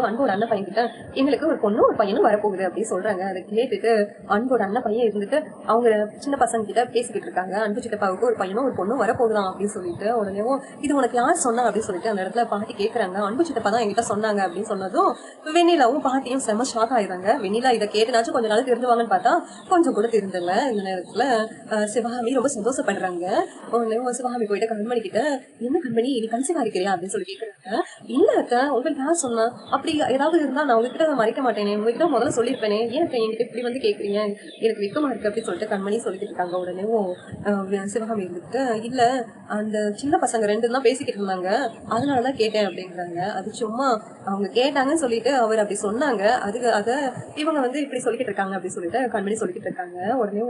அன்பு அன்போட அண்ணன் பையன் கிட்ட எங்களுக்கு ஒரு பொண்ணு ஒரு பையனும் வரப்போகுது அப்படின்னு சொல்றாங்க. அதை கேட்டுட்டு அன்போட அண்ணன் பையன் இருந்துட்டு அவங்க சின்ன பசங்க கிட்ட பேசிக்கிட்டு இருக்காங்க. அன்பு சித்தப்பாவுக்கு ஒரு பையனும் ஒரு பொண்ணும் வரப்போகுதான் அப்படின்னு சொல்லிட்டு உடனேவும் இது உனக்கு யார் சொன்னா? அப்படின்னு சொல்லிட்டு அந்த இடத்துல பாட்டி கேட்கறாங்க அன்பு சித்தப்பா தான் என்கிட்ட சொன்னாங்க அப்படின்னு சொன்னதும் வெண்ணிலாவும் பாட்டியும் செம்ம ஷாக் ஆயிடுறாங்க. வெண்ணிலா இதை கேட்டுனாச்சும் கொஞ்ச நாள் திருந்துவாங்கன்னு பார்த்தா கொஞ்சம் கூட திருந்தல இந்த நேரத்துல சிவகாமி ரொம்ப சந்தோஷப்படுறாங்க. உடனே சிவகாமி போயிட்டு கண்மணி கிட்ட என்ன கண்மணி நீ கன்சீவ் இருக்கிறியா அப்படின்னு சொல்லி இல்ல அக்கா உங்களுக்கு நான் சொன்னா அப்படி ஏதாவது இருந்தா நான் உங்ககிட்ட அதை மறைக்க மாட்டேனே. உங்ககிட்ட முதல்ல சொல்லியிருப்பேனே ஏன் அக்கா என்கிட்ட இப்படி வந்து கேக்குறீங்க? எனக்கு வெக்கமா இருக்கு அப்படின்னு சொல்லிட்டு கண்மணி சொல்லிட்டு இருக்காங்க உடனே. சிவகாமி இருந்துட்டு இல்ல அந்த சின்ன பசங்க ரெண்டு தான் பேசிக்கிட்டு இருந்தாங்க. அதனாலதான் கேட்டேன் அப்படிங்கிறாங்க அது சும்மா அவங்க கேட்டாங்கன்னு சொல்லிட்டு அவர் அப்படி சொன்னாங்க. அதுக்கு அத இவங்க வந்து இப்படி சொல்லிக்கிட்டு இருக்காங்க அப்படின்னு சொல்லிட்டு கண்மணி சொல்லிக்கிட்டு இருக்காங்க. உடனே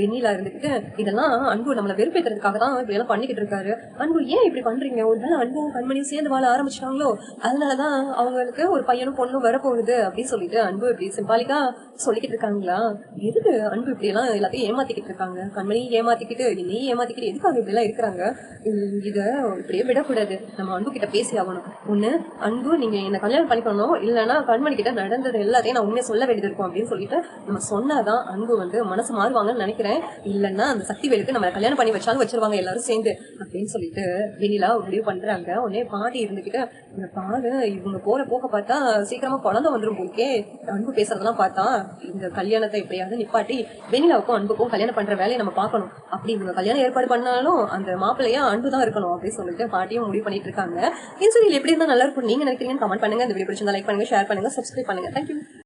வெண்ணிலா இருந்துட்டு இதெல்லாம் அன்பு நம்மள வெறுப்பேற்றுறதுக்காக தான் இப்படி எல்லாம் பண்ணிக்கிட்டு இருக்காரு. அன்பு ஏன் இப்படி பண்றீங்க? ஒரு அன்பும் கண்மணியும் சேர்ந்து வாழ ஆரம்பிச்சிட்டாங்களோ? அதனாலதான் அவங்களுக்கு ஒரு பையனும் பொண்ணும் வரப்போகுது அப்படின்னு சொல்லிட்டு அன்பு இப்படி சிம்பாலிக்கா சொல்லிக்கிட்டு இருக்காங்களா? எதுக்கு அன்பு இப்படி எல்லாம் எல்லாத்தையும் ஏமாத்திக்கிட்டு இருக்காங்க? கண்மணியும் ஏமாத்திக்கிட்டு என்னையும் ஏமாத்திக்கிட்டு எதுக்காக இப்படி எல்லாம் இருக்கிறாங்க? இதை இத இப்படியே விடக்கூடாது. நம்ம அன்பு கிட்ட பேசி ஆகணும். ஒண்ணு அன்பு நீங்க என்ன கல்யாணம் பண்ணிக்கணும் இல்லைன்னா கண்மணி கிட்ட நடந்தது எல்லாத்தையும் நான் உண்மையை சொல்ல வேண்டியது இருக்கும் அப்படின்னு சொல்லிட்டு நம்ம சொன்னாதான் அன்பு வந்து மனசு மாறுவாங்கன்னு நினைக்கிறேன். இல்லைன்னா அந்த சக்தி வேலுக்கு நம்ம கல்யாணம் பண்ணி வச்சாலும் வச்சிருவாங்க எல்லாரும் சேர்ந்து அப்படின்னு சொல்லிட்டு வெளியில முடிவு பண்றாங்க. உடனே பாட்டி இருந்துகிட்டு இந்த பாரு இவங்க போற போக்க பார்த்தா சீக்கிரமா குழந்தை வந்துடும் போய்க்கே. அன்பு பேசுறதெல்லாம் பார்த்தா இந்த கல்யாணத்தை எப்படியாவது நிப்பாட்டி வெண்ணிலாவுக்கும் அன்புக்கும் கல்யாணம் பண்ற வேலையை நம்ம பார்க்கணும். அப்படி இவங்க கல்யாணம் ஏற்பாடு பண்ணாலும் அந்த மாப்பிள்ளையா அன்பு தான் இருக்கணும். அப்படின்னு சொல்லிட்டு பாட்டியும் முடிவு பண்ணிட்டு இருக்காங்க. இன்சூரியல் எப்படி இருந்தா நல்லா இருக்கும்? நீங்க நினைக்கிறீங்கன்னு கமெண்ட் பண்ணுங்க. இந்த வீடியோ பிடிச்சிருந்தா லைக் பண்ணுங்க ஷேர் பண்ணுங்க சப்ஸ்கிரைப் பண்ணுங்க. தேங்க்யூ